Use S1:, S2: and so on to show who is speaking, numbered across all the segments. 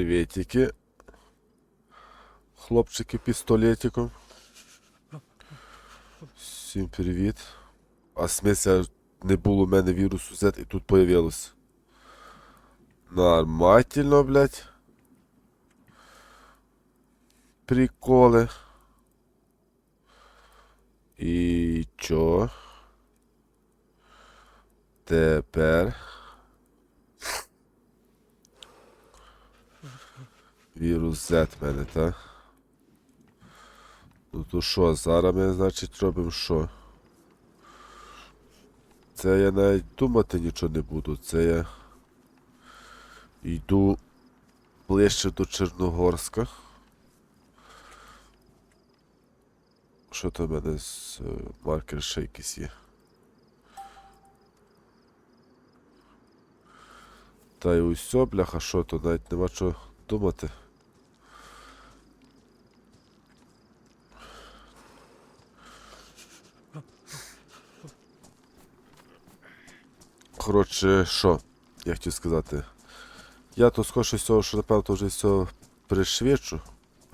S1: Привітики. Хлопчики пістолетиком. Всім привіт. А смисля не було у мене вірусу Z і тут появилось. Нормально, блядь. Приколи. І чо? Тепер. Вірус Z мене, так? Ну то що, зараз ми, значить, робимо що? Це я навіть думати нічого не буду. Це я йду ближче до Чорногорська. Що то в мене з е, маркер ще якийсь є? Та й усьо, бляха, що то, навіть нема чого думати. Коротше, що? Я хотів сказати. Я то схоже з цього, що напевно вже все пришвидшу.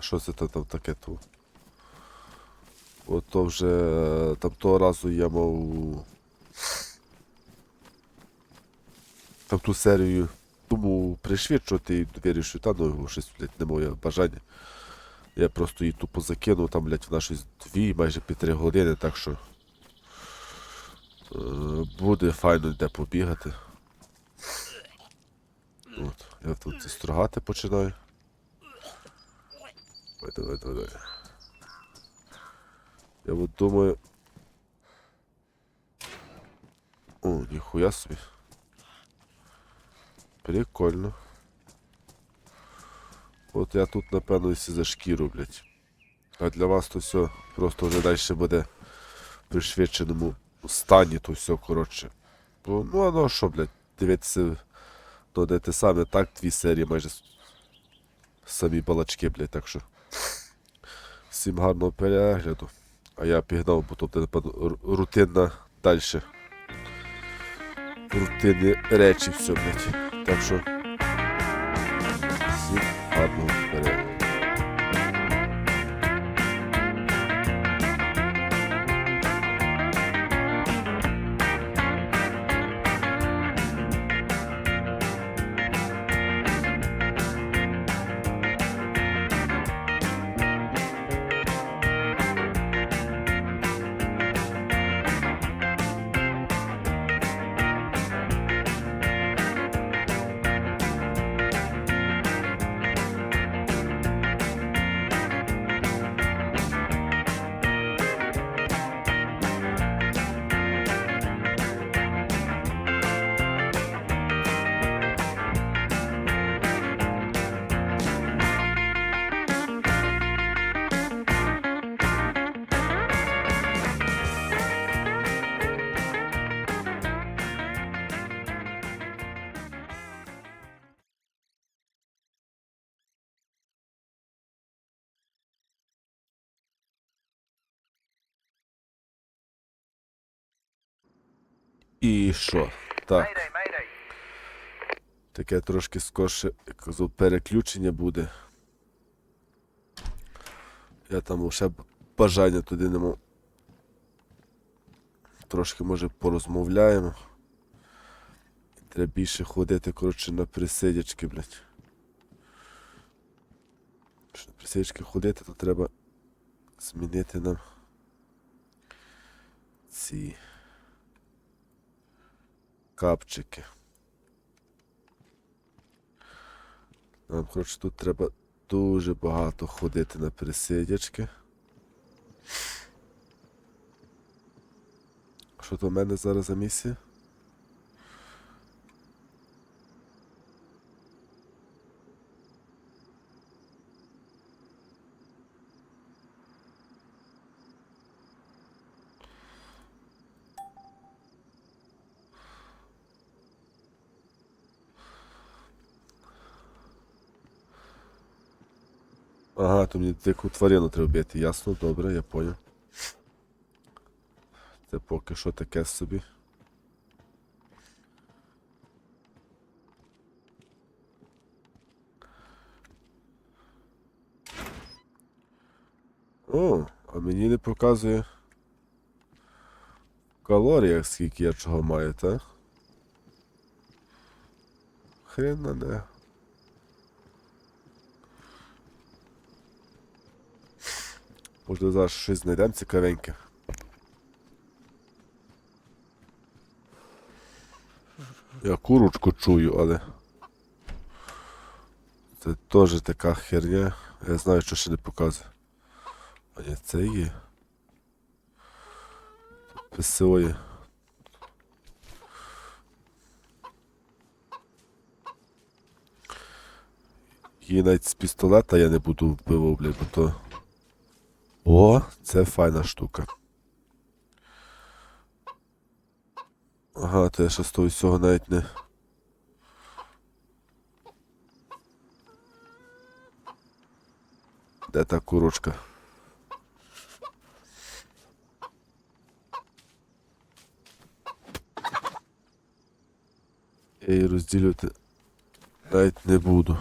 S1: Що це там, таке то? От то вже там того разу я мав. Там ту серію думав пришвидшувати і вирішив, та ну щось, блядь, не моє бажання. Я просто її тупо закинув, там, блядь, вона щось дві, майже півтори години, так що. Е, Буде файно де побігати. От, я тут строгати починаю. Давай, давай, давай. Я от думаю. О, ніхуя собі. Прикольно. От я тут, напевно, всі за шкіру, блядь. А для вас то все просто вже далі буде пришвидшеному стані, то все, коротше. Ну, ну а що, блядь, дивитися, то де те саме, так, дві серії майже самі балачки, блядь, так що. Всім гарного перегляду. А я пігнав, бо тут, напевно, рутинна далі. Рутинні речі все, блядь. Так що. Всім гарного І що? Так. Таке трошки скорше, казав, переключення буде. Я там ще бажання туди не мав. Трошки, може, порозмовляємо. Треба більше ходити, коротше, на присидячки, блядь. Щоб на присидячки ходити, то треба змінити нам ці капчики. Нам, коротше, тут треба дуже багато ходити на пересидячки. Що то в мене зараз за місія? А, то мені дику тварину треба бити. Ясно, добре, я поняв. Це поки що таке собі. О, а мені не показує в калоріях, скільки я чого маю, так? Хрена не. Може зараз щось знайдемо цікавеньке. Я курочку чую, але. Це теж така херня. Я знаю, що ще не показує. А ні, це є. Тут. Її навіть з пістолета я не буду вбивав, бо то. О, це файна штука. Ага, то я ще з того всього навіть не. Де та курочка? Я її розділювати навіть не буду.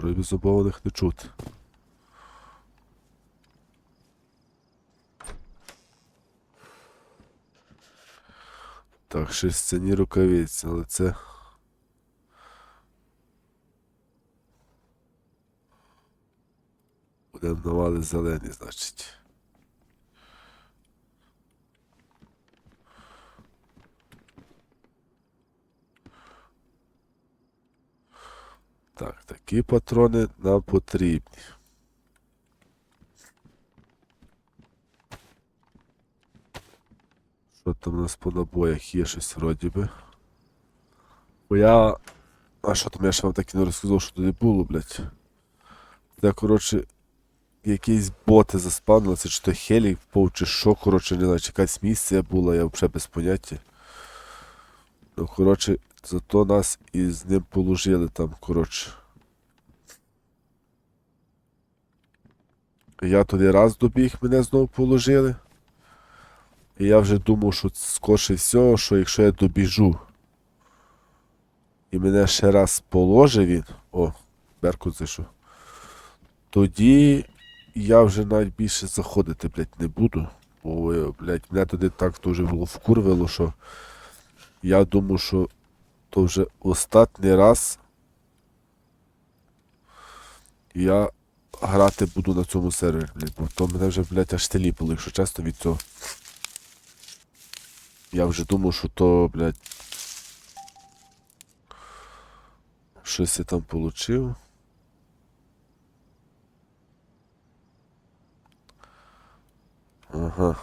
S1: Рибізобованих не чути. Так, шерстяні рукавиці, але це. Будемо навали зелені, значить. Так, такі патрони нам потрібні. Що там у нас по набоях є щось вроді би. Бо я. А що там я ще вам так і не розказав, що туди було, блядь. Це, коротше, якісь боти заспавнилися, чи то хелік впав, чи що, коротше, не знаю, чи якась місія була, я взагалі без поняття. Ну, коротше, зато нас і з ним положили там, коротше. Я туди раз добіг, мене знову положили. І я вже думав, що скорше всього, що якщо я добіжу. І мене ще раз положить він. О, Беркут зайшов. Тоді я вже навіть більше заходити, блядь, не буду. Бо, блядь, мене туди так дуже було вкурвило, що я думав, що то вже останній раз я грати буду на цьому сервері, блядь, бо то мене вже, блядь, аж теліпало, якщо чесно від цього. Я вже думав, що то, блядь. Щось я там получив. Ага.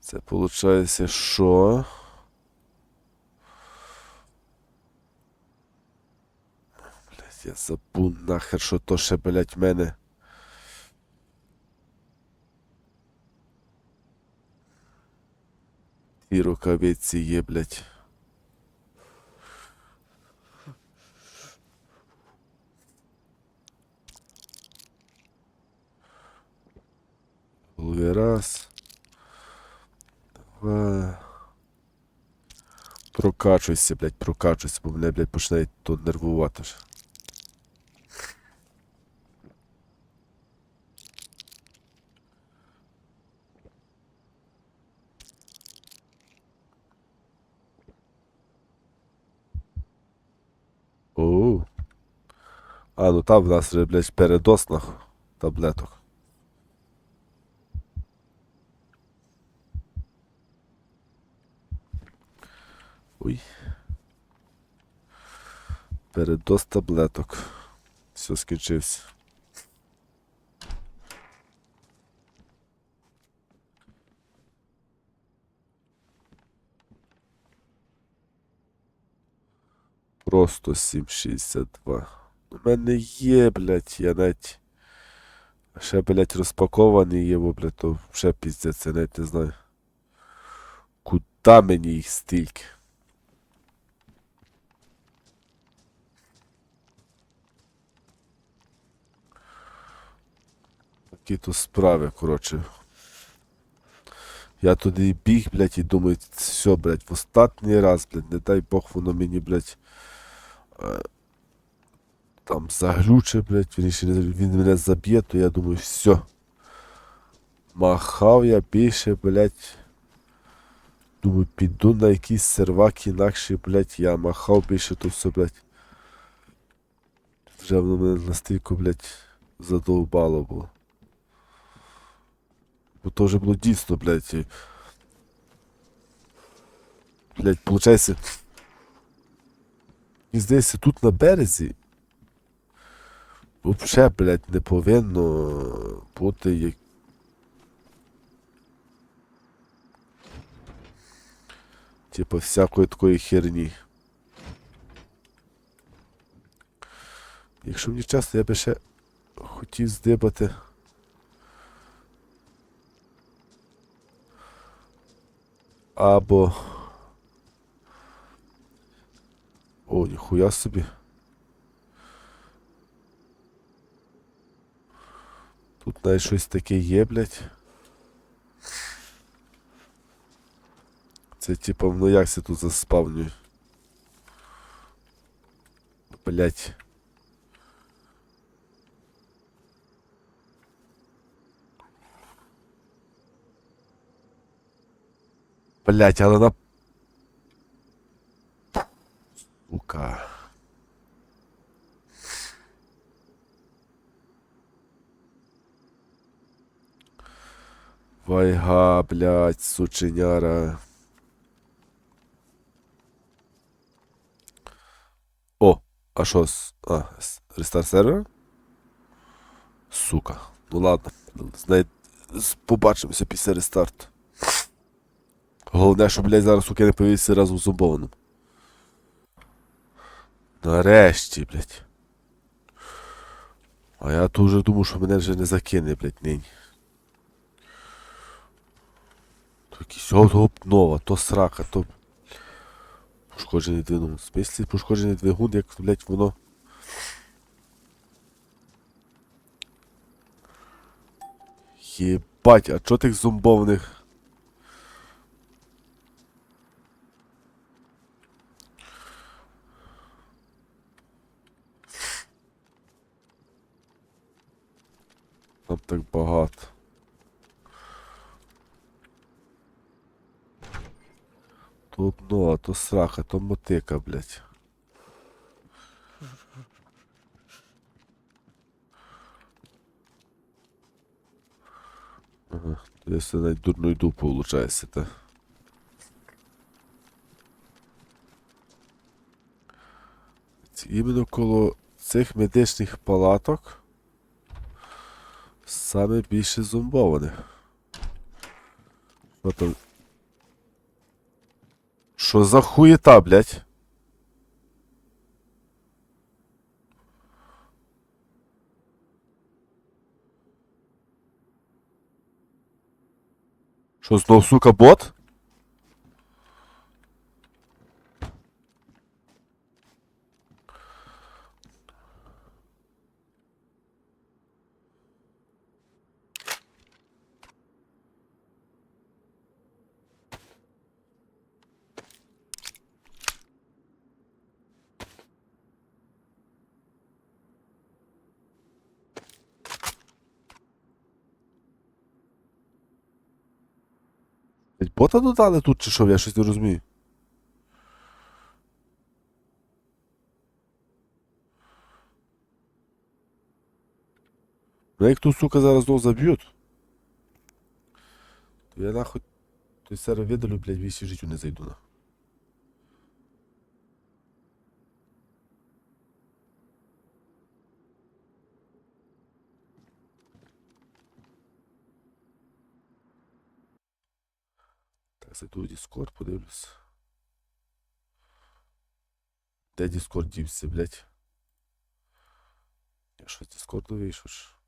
S1: Це виходить, що. Я забув нахер, що то ще, блядь, в мене. І рукавиці є, блядь. Голові раз. Два. Прокачуйся, блядь, прокачуйся, бо мене, блядь, починає тут нервувати вже. Оу. А, ну там в нас вже, блядь, передос таблеток. Ой. Передос таблеток. Все скінчився. Просто 7,62. У мене є, блядь, я навіть. Ще, блядь, розпакований є, бо, блядь, то ще піздець, я навіть не знаю. Куда мені їх стільки? Такі то справи, коротше. Я туди біг, блядь, і думаю, все, блядь, в останній раз, блядь, не дай Бог воно мені, блядь, е, там заглюче, блядь, вірніше, не заглюче, він мене заб'є, то я думаю, все. Махав я більше, блядь. Думаю, піду на якийсь сервак інакше, блядь, я махав більше, то все, блядь. Вже воно мене настільки, блядь, задовбало було. Бо то вже було дійсно, блядь. і- Блядь, получається. Мені здається, тут на березі. Вообще, блядь, не повинно бути як. Типа всякої такої херні. Якщо мені чесно, я би ще хотів здибати. Або. О, ніхуя собі. Тут навіть щось таке є, блядь. Це типа, ну як це тут заспавнює? Блять. Блять, але на. Сука. Вайга, блять, сученяра. О, а що? с- А, рестарт сервера? Сука. Ну ладно. Знай... Побачимося після рестарту. Головне, що, блядь, зараз суки не появився разом з зомбованим. Нарешті, блядь. А я то вже думав, що мене вже не закине, блядь, нині. То якийсь от нова, то срака, то. Пошкоджений двигун. В смислі пошкоджений двигун, як, блядь, воно. Єбать, а чо тих зомбованих? Там так багато. Одно, а то срака, то мотика, блядь. Ага, то я все навіть дурно йду, получається, та. Іменно коло цих медичних палаток саме більше зомбованих. Що там? Що за хуєта, блядь? Що знов, сука, бот? Бота додали тут чи що? Я щось не розумію. Ну як тут, сука, зараз знову заб'ють, то я нахуй той сервер видалю, блядь, вісі життю не зайду на. Зайду в Discord, подивлюсь. Де Discord дівся, блядь? Я щось Discord вийшов?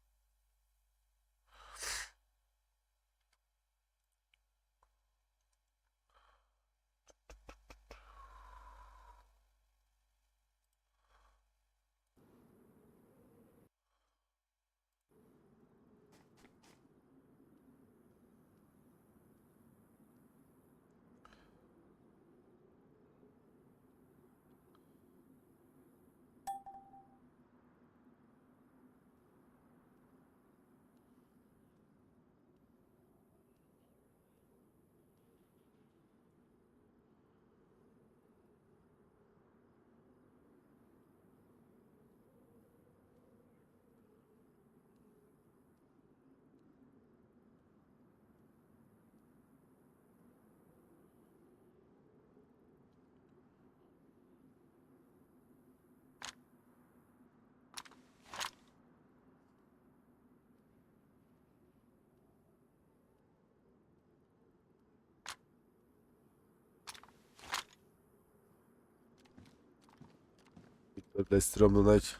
S1: Ж? стрёмно навіть.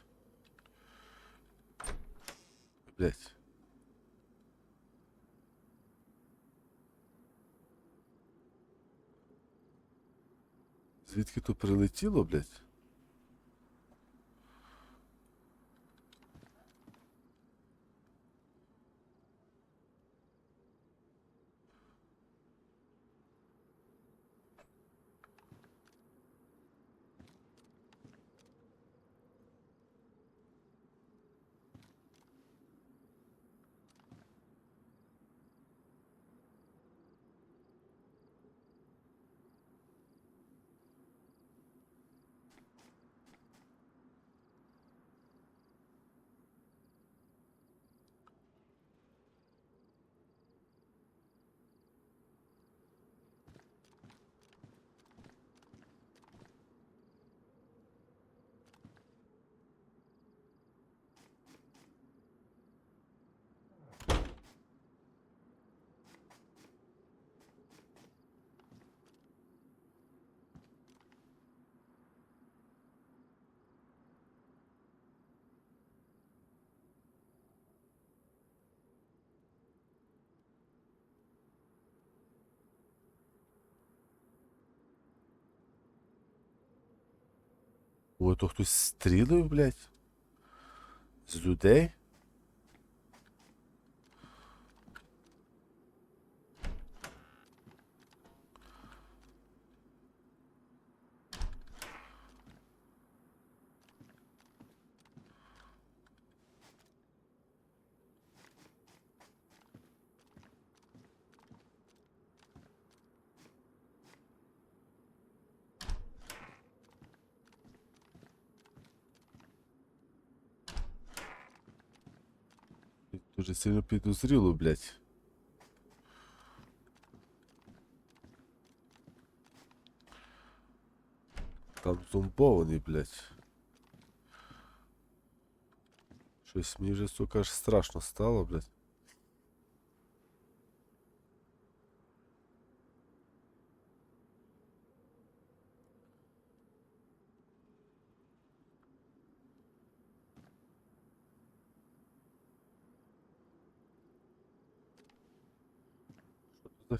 S1: Блядь. Звідки то прилетіло, блядь? Ой, то хтось стрілив, блядь? З людей? сильно підозріло, блядь. Там зомбований, блядь. Щось мені вже, сука, аж страшно стало, блядь.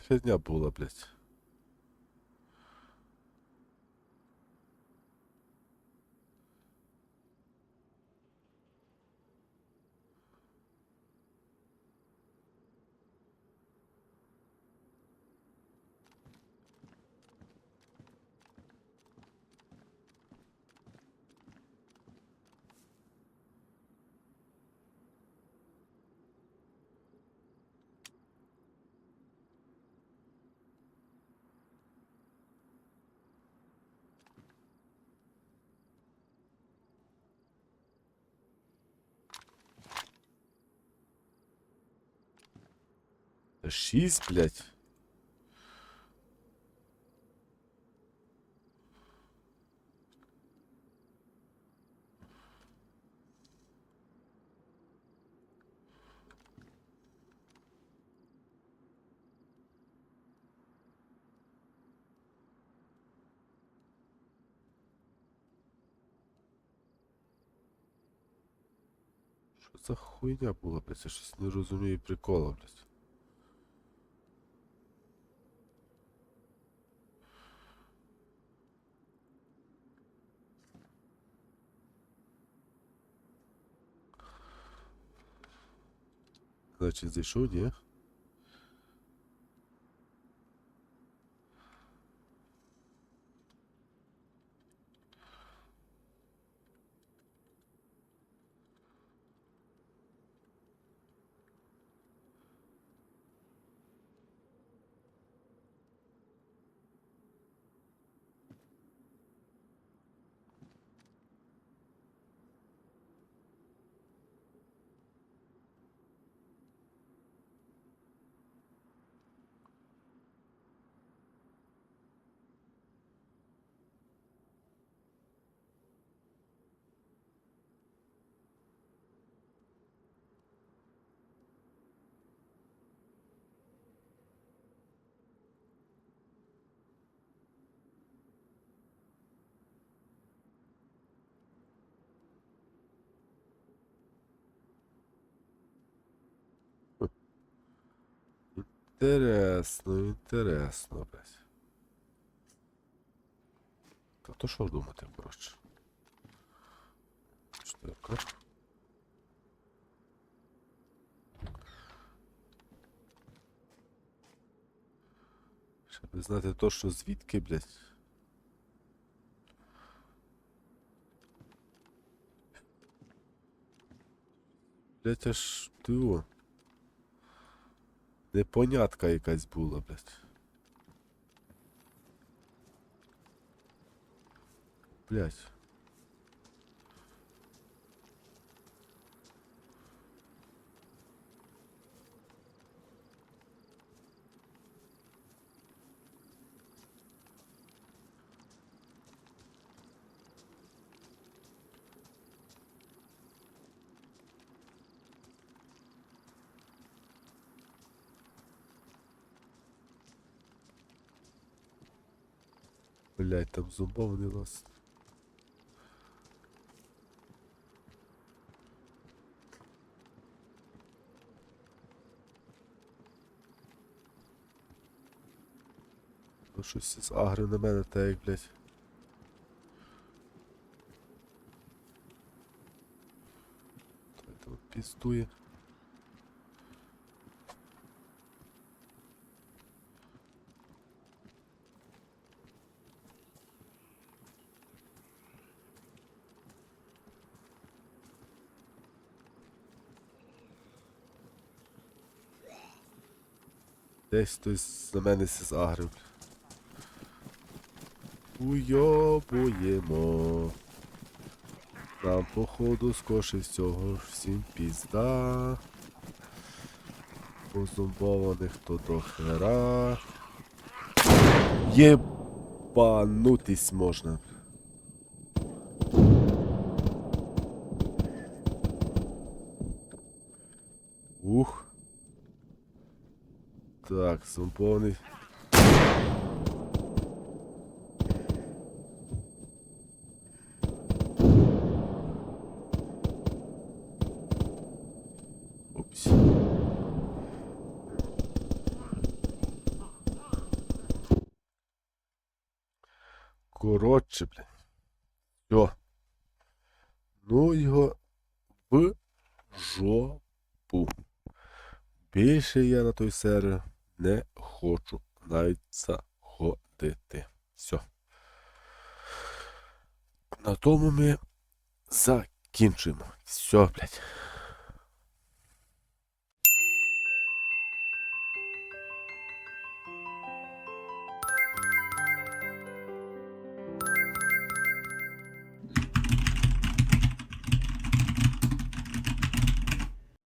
S1: Херня була, блядь? Та Шість, блядь. Що за хуйня була, блядь? Я щось не розумію прикола, блядь. Значить, зайшов, ні? Інтересно, інтересно, блядь. Та то що думати, коротше? Чотирка. Щоб не знати точно звідки, блядь. Блядь, аж тиво. Непонятка якась була, блядь. Блядь. Блядь, там зумбований лаз. Ну щось з агри на мене та як, там піздує. Десь хтось на мене з агрив. Уйобуємо. Нам походу скорше всього всім пізда. Позумбованих то до хера. Єбанутись можна. Так, зомбований. Опс. Коротше, блін. Все. Ну його в жопу. Більше я на той сервер не хочу навіть заходити. Все. На тому ми закінчуємо. Все, блядь.